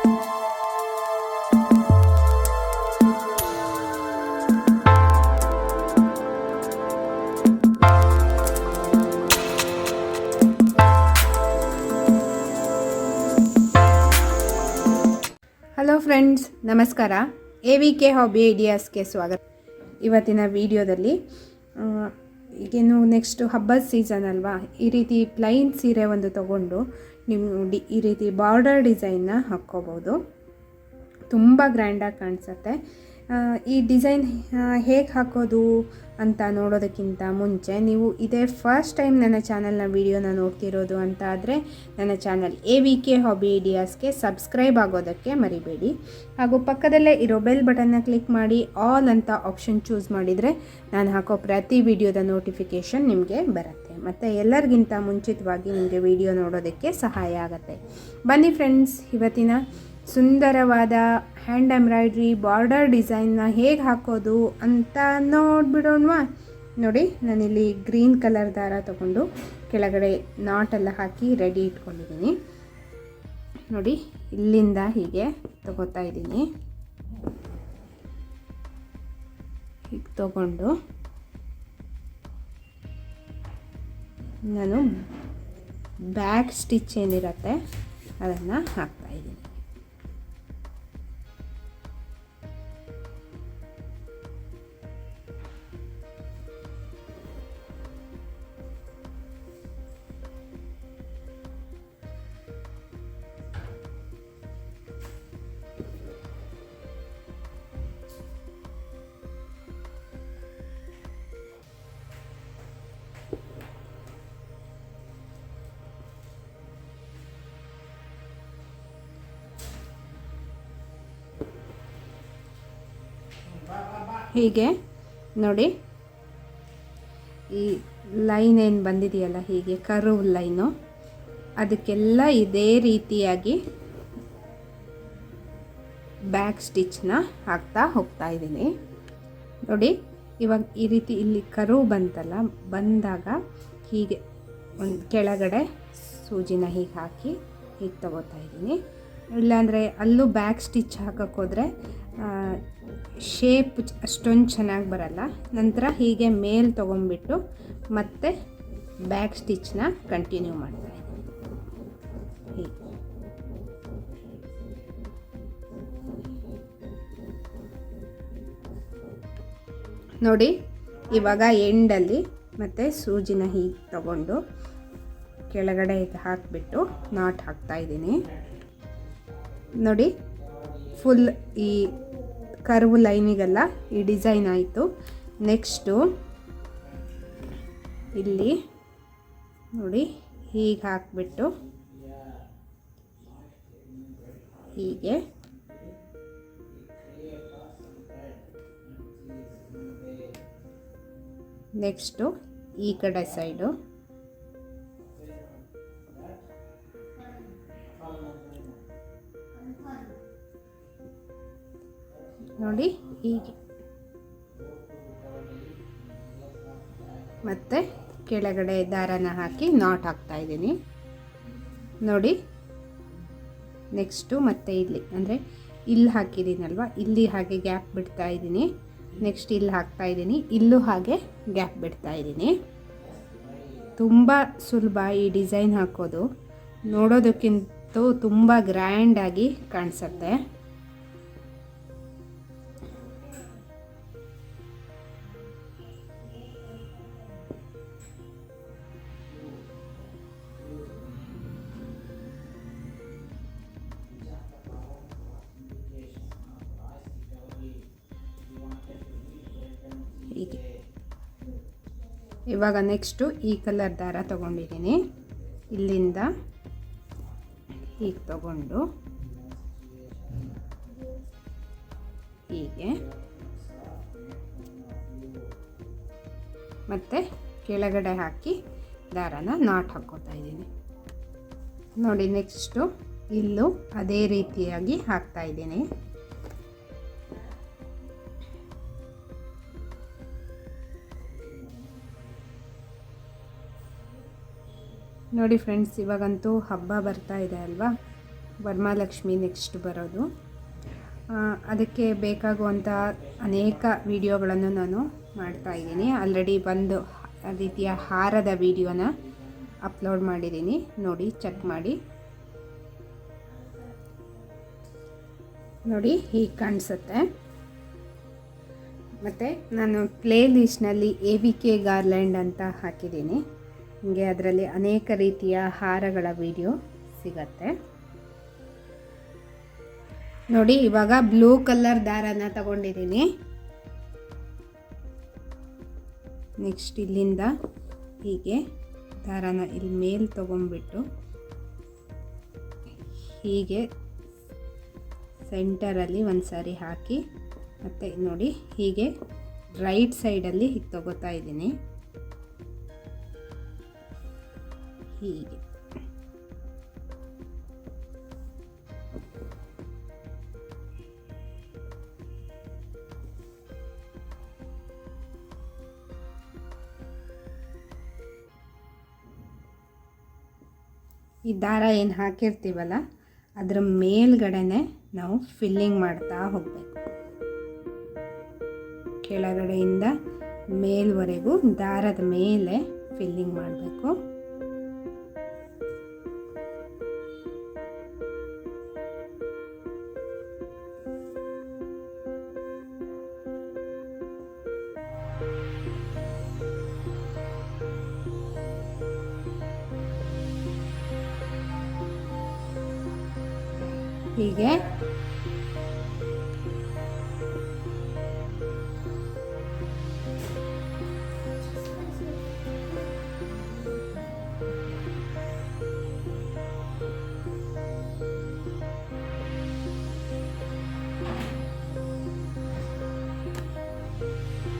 Hello friends ನಮಸ್ಕಾರ. A V K hobby ಐಡಿಯಾಸ್ಗೆ ಸ್ವಾಗತ. ಇವತ್ತಿನ ವಿಡಿಯೋದಲ್ಲಿ ಈಗೇನು ನೆಕ್ಸ್ಟು ಹಬ್ಬದ ಸೀಸನ್ ಅಲ್ವಾ? ಈ ರೀತಿ ಪ್ಲೈನ್ ಸೀರೆ ಒಂದು ತಗೊಂಡು ನೀವು ಡಿ, ಈ ರೀತಿ ಬಾರ್ಡರ್ ಡಿಸೈನ್ನ ಹಾಕ್ಕೋಬೋದು. ತುಂಬ ಗ್ರ್ಯಾಂಡಾಗಿ ಕಾಣಿಸುತ್ತೆ. ಈ ಡಿಸೈನ್ ಹೇಗೆ ಹಾಕೋದು ಅಂತ ನೋಡೋದಕ್ಕಿಂತ ಮುಂಚೆ ನೀವು ಇದೇ ಫಸ್ಟ್ ಟೈಮ್ ನನ್ನ ಚಾನಲ್ನ ವೀಡಿಯೋನ ನೋಡ್ತಿರೋದು ಅಂತ ಆದರೆ ನನ್ನ channel A V K hobby ಐಡಿಯಾಸ್ಗೆ subscribe ಆಗೋದಕ್ಕೆ ಮರಿಬೇಡಿ. ಹಾಗೂ ಪಕ್ಕದಲ್ಲೇ ಇರೋ ಬೆಲ್ ಬಟನ್ನ ಕ್ಲಿಕ್ ಮಾಡಿ ಆಲ್ ಅಂತ ಆಪ್ಷನ್ ಚೂಸ್ ಮಾಡಿದರೆ ನಾನು ಹಾಕೋ ಪ್ರತಿ ವಿಡಿಯೋದ ನೋಟಿಫಿಕೇಷನ್ ನಿಮಗೆ ಬರುತ್ತೆ. ಮತ್ತು ಎಲ್ಲರಿಗಿಂತ ಮುಂಚಿತವಾಗಿ ನಿಮಗೆ ವಿಡಿಯೋ ನೋಡೋದಕ್ಕೆ ಸಹಾಯ ಆಗುತ್ತೆ. ಬನ್ನಿ ಫ್ರೆಂಡ್ಸ್, ಇವತ್ತಿನ ಸುಂದರವಾದ ಹ್ಯಾಂಡ್ ಎಂಬ್ರಾಯ್ಡ್ರಿ ಬಾರ್ಡರ್ ಡಿಸೈನ್ನ ಹೇಗೆ ಹಾಕೋದು ಅಂತ ನೋಡ್ಬಿಡೋಣವಾ? ನೋಡಿ, ನಾನಿಲ್ಲಿ ಗ್ರೀನ್ ಕಲರ್ ದಾರ ತಗೊಂಡು ಕೆಳಗಡೆ ನಾಟೆಲ್ಲ ಹಾಕಿ ರೆಡಿ ಇಟ್ಕೊಂಡಿದ್ದೀನಿ. ನೋಡಿ, ಇಲ್ಲಿಂದ ಹೀಗೆ ತಗೋತಾ ಇದ್ದೀನಿ. ಹೀಗೆ ತಗೊಂಡು ನಾನು ಬ್ಯಾಕ್ ಸ್ಟಿಚ್ ಏನಿರುತ್ತೆ ಅದನ್ನು ಹಾಕ್ತಾ ಹೀಗೆ ನೋಡಿ. ಈ ಲೈನ್ ಏನು ಬಂದಿದೆಯಲ್ಲ, ಹೀಗೆ ಕರ್ವ್ ಲೈನು. ಅದಕ್ಕೆಲ್ಲ ಇದೇ ರೀತಿಯಾಗಿ ಬ್ಯಾಕ್ ಸ್ಟಿಚ್ನ ಹಾಕ್ತಾ ಹೋಗ್ತಾ ಇದ್ದೀನಿ. ನೋಡಿ, ಇವಾಗ ಈ ರೀತಿ ಇಲ್ಲಿ ಕರು ಬಂತಲ್ಲ, ಬಂದಾಗ ಹೀಗೆ ಒಂದು ಕೆಳಗಡೆ ಸೂಜಿನ ಹೀಗೆ ಹಾಕಿ ಹೀಗೆ ತಗೋತಾ ಇದ್ದೀನಿ. ಇಲ್ಲಾಂದರೆ ಅಲ್ಲೂ ಬ್ಯಾಕ್ ಸ್ಟಿಚ್ ಹಾಕೋಕ್ಕೋದ್ರೆ ಶೇಪ್ ಅಷ್ಟೊಂದು ಚೆನ್ನಾಗಿ ಬರಲ್ಲ. ನಂತರ ಹೀಗೆ ಮೇಲ್ ತೊಗೊಂಬಿಟ್ಟು ಮತ್ತೆ ಬ್ಯಾಕ್ ಸ್ಟಿಚ್ನ ಕಂಟಿನ್ಯೂ ಮಾಡ್ತೀನಿ. ನೋಡಿ, ಇವಾಗ ಎಂಡಲ್ಲಿ ಮತ್ತು ಸೂಜಿನ ಹೀಗೆ ತಗೊಂಡು ಕೆಳಗಡೆ ಹಾಕಿಬಿಟ್ಟು ನಾಟ್ ಹಾಕ್ತಾ ಇದ್ದೀನಿ. ನೋಡಿ ಫುಲ್ ಈ ಕರ್ವ್ ಲೈನಿಗೆಲ್ಲ ಈ ಡಿಸೈನ್ ಆಯಿತು. ನೆಕ್ಸ್ಟು ಇಲ್ಲಿ ನೋಡಿ ಹೀಗೆ ಹಾಕ್ಬಿಟ್ಟು ಹೀಗೆ. ನೆಕ್ಸ್ಟು ಈ ಕಡೆ ಸೈಡು. ನೋಡಿ, ಹೀಗೆ. ಮತ್ತು ಕೆಳಗಡೆ ದಾರನ ಹಾಕಿ ನಾಟ್ ಹಾಕ್ತಾ ಇದ್ದೀನಿ. ನೋಡಿ ನೆಕ್ಸ್ಟು ಮತ್ತೆ ಇಲ್ಲಿ, ಅಂದರೆ ಇಲ್ಲಿ ಹಾಕಿದ್ದೀನಲ್ವ? ಇಲ್ಲಿ ಹಾಗೆ ಗ್ಯಾಪ್ ಬಿಡ್ತಾ ಇದ್ದೀನಿ. ನೆಕ್ಸ್ಟ್ ಇಲ್ಲಿ ಹಾಕ್ತಾ ಇದ್ದೀನಿ. ಇಲ್ಲೂ ಹಾಗೆ ಗ್ಯಾಪ್ ಬಿಡ್ತಾ ಇದ್ದೀನಿ. ತುಂಬ ಸುಲಭ ಈ ಡಿಸೈನ್ ಹಾಕೋದು. ನೋಡೋದಕ್ಕಿಂತ ತುಂಬ ಗ್ರ್ಯಾಂಡಾಗಿ ಕಾಣಿಸುತ್ತೆ. ಇವಾಗ ನೆಕ್ಸ್ಟು ಈ ಕಲರ್ ದಾರ ತಗೊಂಡಿದ್ದೀನಿ. ಇಲ್ಲಿಂದ ಹೀಗೆ ತಗೊಂಡು ಹೀಗೆ. ಮತ್ತು ಕೆಳಗಡೆ ಹಾಕಿ ದಾರನ ನಾಟ್ ಹಾಕ್ಕೋತಾ ಇದ್ದೀನಿ. ನೋಡಿ ನೆಕ್ಸ್ಟು ಇಲ್ಲೂ ಅದೇ ರೀತಿಯಾಗಿ ಹಾಕ್ತಾ ಇದ್ದೀನಿ. ನೋಡಿ ಫ್ರೆಂಡ್ಸ್, ಇವಾಗಂತೂ ಹಬ್ಬ ಬರ್ತಾ ಇದೆ ಅಲ್ವಾ? ವರಮಹಾಲಕ್ಷ್ಮಿ ನೆಕ್ಸ್ಟ್ ಬರೋದು. ಅದಕ್ಕೆ ಬೇಕಾಗುವಂಥ ಅನೇಕ ವಿಡಿಯೋಗಳನ್ನು ನಾನು ಮಾಡ್ತಾ ಇದ್ದೀನಿ. ಆಲ್ರೆಡಿ ಒಂದು ರೀತಿಯ ಹಾರದ ವಿಡಿಯೋನ ಅಪ್ಲೋಡ್ ಮಾಡಿದ್ದೀನಿ. ನೋಡಿ ಚೆಕ್ ಮಾಡಿ. ನೋಡಿ, ಹೀಗೆ ಕಾಣಿಸುತ್ತೆ. ಮತ್ತು ನಾನು ಪ್ಲೇ ಲಿಸ್ಟ್ನಲ್ಲಿ ಎ ವಿ ಕೆ ಗಾರ್ಲ್ಯಾಂಡ್ ಅಂತ ಹಾಕಿದ್ದೀನಿ. ನಿಮಗೆ ಅದರಲ್ಲಿ ಅನೇಕ ರೀತಿಯ ಹಾರಗಳ ವಿಡಿಯೋ ಸಿಗತ್ತೆ. ನೋಡಿ, ಇವಾಗ ಬ್ಲೂ ಕಲರ್ ದಾರನ ತಗೊಂಡಿದ್ದೀನಿ. ನೆಕ್ಸ್ಟ್ ಇಲ್ಲಿಂದ ಹೀಗೆ ದಾರನ ಇಲ್ಲಿ ಮೇಲೆ ತಗೊಂಡ್ಬಿಟ್ಟು ಹೀಗೆ ಸೆಂಟರಲ್ಲಿ ಒಂದು ಸಾರಿ ಹಾಕಿ ಮತ್ತು ನೋಡಿ ಹೀಗೆ ರೈಟ್ ಸೈಡಲ್ಲಿ ಹೀಗೆ ತಗೋತಾ ಇದ್ದೀನಿ. ಹೀಗೆ. ಈ ದಾರ ಏನು ಹಾಕಿರ್ತೀವಲ್ಲ, ಅದರ ಮೇಲ್ಗಡೆನೆ ನಾವು ಫಿಲ್ಲಿಂಗ್ ಮಾಡ್ತಾ ಹೋಗಬೇಕು. ಕೆಳಗಡೆಯಿಂದ ಮೇಲ್ವರೆಗೂ ದಾರದ ಮೇಲೆ ಫಿಲ್ಲಿಂಗ್ ಮಾಡಬೇಕು. ಹೀಗೆ.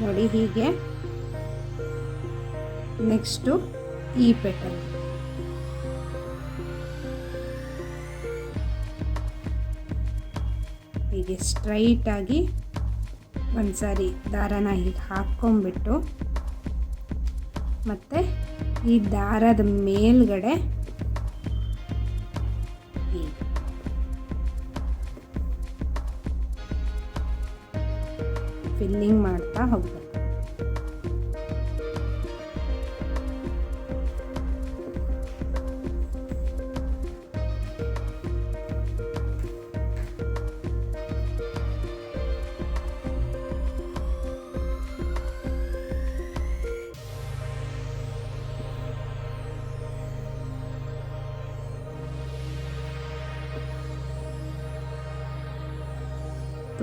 ನೋಡಿ ಹೀಗೆ. ನೆಕ್ಸ್ಟು ಈ ಪೆಟಲ್ ಹೀಗೆ ಸ್ಟ್ರೈಟಾಗಿ ಒಂದು ಸಾರಿ ದಾರನ ಹೀಗೆ ಹಾಕ್ಕೊಂಬಿಟ್ಟು ಮತ್ತು ಈ ದಾರದ ಮೇಲ್ಗಡೆ ಫಿಲ್ಲಿಂಗ್ ಮಾಡ್ತಾ ಹೋಗ್ಬೇಕು.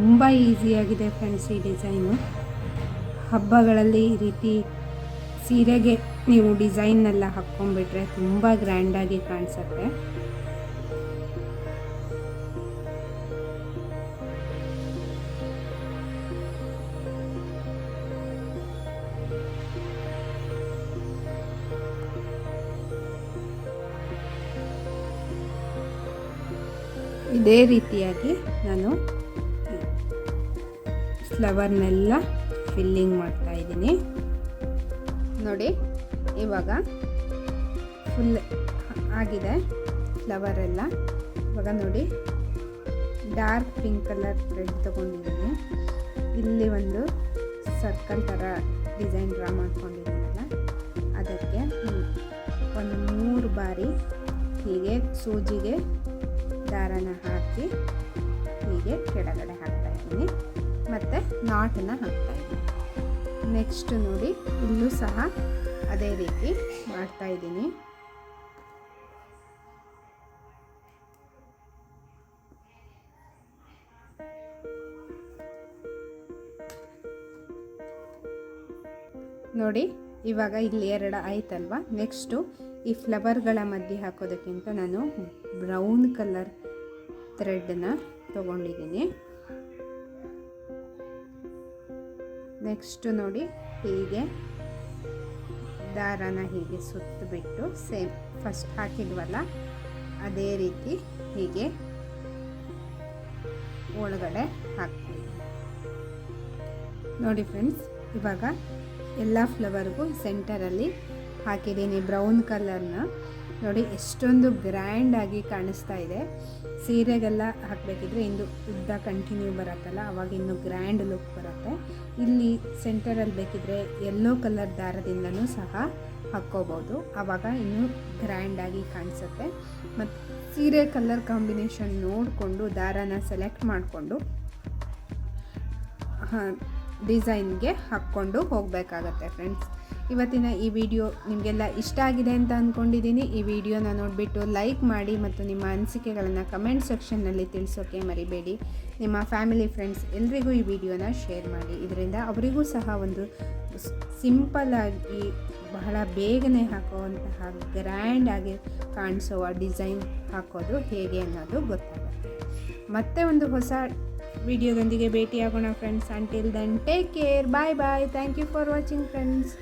ತುಂಬ ಈಸಿಯಾಗಿದೆ ಫ್ರೆಂಡ್ಸ್ ಈ ಡಿಸೈನು. ಹಬ್ಬಗಳಲ್ಲಿ ಈ ರೀತಿ ಸೀರೆಗೆ ನೀವು ಡಿಸೈನ್ನೆಲ್ಲ ಹಾಕ್ಕೊಂಡ್ಬಿಟ್ರೆ ತುಂಬ ಗ್ರ್ಯಾಂಡಾಗಿ ಕಾಣಿಸುತ್ತೆ. ಇದೇ ರೀತಿಯಾಗಿ ನಾನು ಫ್ಲವರ್ನೆಲ್ಲ ಫಿಲ್ಲಿಂಗ್ ಮಾಡ್ತಾ ಇದ್ದೀನಿ. ನೋಡಿ, ಇವಾಗ ಫುಲ್ ಆಗಿದೆ ಫ್ಲವರೆಲ್ಲ. ಇವಾಗ ನೋಡಿ, ಡಾರ್ಕ್ ಪಿಂಕ್ ಕಲರ್ ಥ್ರೆಡ್ ತೊಗೊಂಡಿದ್ದೀನಿ. ಇಲ್ಲಿ ಒಂದು ಸರ್ಕಲ್ ಥರ ಡಿಸೈನ್ ಡ್ರಾ ಮಾಡ್ಕೊಂಡಿದ್ದೀನಲ್ಲ, ಅದಕ್ಕೆ ಒಂದು ಮೂರು ಬಾರಿ ಹೀಗೆ ಸೂಜಿಗೆ ದಾರನ ಹಾಕಿ ಹೀಗೆ ಕೆಳಗಡೆ ಹಾಕ್ತಾ ಇದ್ದೀನಿ. ಮತ್ತು ನಾಟನ್ನು ಹಾಕ್ತಾ ಇದ್ದೀನಿ. ನೆಕ್ಸ್ಟ್ ನೋಡಿ, ಇಲ್ಲೂ ಸಹ ಅದೇ ರೀತಿ ಮಾಡ್ತಾ ಇದ್ದೀನಿ. ನೋಡಿ, ಇವಾಗ ಇಲ್ಲಿ ಎರಡು ಆಯ್ತಲ್ವಾ? ನೆಕ್ಸ್ಟು ಈ ಫ್ಲವರ್ಗಳ ಮಧ್ಯೆ ಹಾಕೋದಕ್ಕಿಂತ ನಾನು ಬ್ರೌನ್ ಕಲರ್ ಥ್ರೆಡ್ನ ತೊಗೊಂಡಿದ್ದೀನಿ. ನೆಕ್ಸ್ಟ್ ನೋಡಿ, ಹೀಗೆ. ದಾರನ ಹೀಗೆ ಸುತ್ತಬಿಟ್ಟು ಸೇಮ್ ಫಸ್ಟ್ ಹಾಕಿದ್ವಲ್ಲ, ಅದೇ ರೀತಿ ಹೀಗೆ ಒಳಗಡೆ ಹಾಕ್ತೀವಿ. ನೋಡಿ ಫ್ರೆಂಡ್ಸ್, ಇವಾಗ ಎಲ್ಲ ಫ್ಲವರ್ಗೂ ಸೆಂಟರಲ್ಲಿ ಹಾಕಿದ್ದೀನಿ ಬ್ರೌನ್ ಕಲರ್ನ ನೋಡಿ, ಎಷ್ಟೊಂದು ಗ್ರ್ಯಾಂಡಾಗಿ ಕಾಣಿಸ್ತಾ ಇದೆ. ಸೀರೆಗೆಲ್ಲ ಹಾಕಬೇಕಿದ್ರೆ ಇಂದು ಉದ್ದ ಕಂಟಿನ್ಯೂ ಬರುತ್ತಲ್ಲ, ಅವಾಗ ಇನ್ನು ಗ್ರ್ಯಾಂಡ್ ಲುಕ್ ಬರುತ್ತೆ. ಇಲ್ಲಿ ಸೆಂಟರಲ್ಲಿ ಬೇಕಿದ್ರೆ ಯೆಲ್ಲೋ ಕಲರ್ ದಾರದಿಂದನೂ ಸಹ ಹಾಕ್ಕೋಬೋದು. ಆವಾಗ ಇನ್ನೂ ಗ್ರ್ಯಾಂಡಾಗಿ ಕಾಣಿಸುತ್ತೆ. ಮತ್ತು ಸೀರೆ ಕಲರ್ ಕಾಂಬಿನೇಷನ್ ನೋಡಿಕೊಂಡು ದಾರನ ಸೆಲೆಕ್ಟ್ ಮಾಡಿಕೊಂಡು ಡಿಸೈನ್ಗೆ ಹಾಕ್ಕೊಂಡು ಹೋಗಬೇಕಾಗತ್ತೆ ಫ್ರೆಂಡ್ಸ್ ಇವತ್ತಿನ ಈ ವಿಡಿಯೋ ನಿಮಗೆಲ್ಲ ಇಷ್ಟ ಆಗಿದೆ ಅಂತ ಅಂದ್ಕೊಂಡಿದ್ದೀನಿ ಈ ವಿಡಿಯೋನ ನೋಡಿಬಿಟ್ಟು ಲೈಕ್ ಮಾಡಿ ಮತ್ತು ನಿಮ್ಮ ಅನಿಸಿಕೆಗಳನ್ನು ಕಮೆಂಟ್ ಸೆಕ್ಷನ್ನಲ್ಲಿ ತಿಳಿಸೋಕ್ಕೆ ಮರಿಬೇಡಿ. ನಿಮ್ಮ ಫ್ಯಾಮಿಲಿ, ಫ್ರೆಂಡ್ಸ್ ಎಲ್ರಿಗೂ ಈ ವಿಡಿಯೋನ ಶೇರ್ ಮಾಡಿ. ಇದರಿಂದ ಅವರಿಗೂ ಸಹ ಒಂದು ಸಿಂಪಲ್ಲಾಗಿ ಬಹಳ ಬೇಗನೆ ಹಾಕುವಂತಹ ಗ್ರ್ಯಾಂಡಾಗಿ ಕಾಣಿಸುವ ಡಿಸೈನ್ ಹಾಕೋದು ಹೇಗೆ ಅನ್ನೋದು ಗೊತ್ತಾಗುತ್ತೆ. ಮತ್ತೆ ಒಂದು ಹೊಸ ವಿಡಿಯೋದೊಂದಿಗೆ ಭೇಟಿಯಾಗೋಣ, friends. Until then take care bye bye thank you for watching friends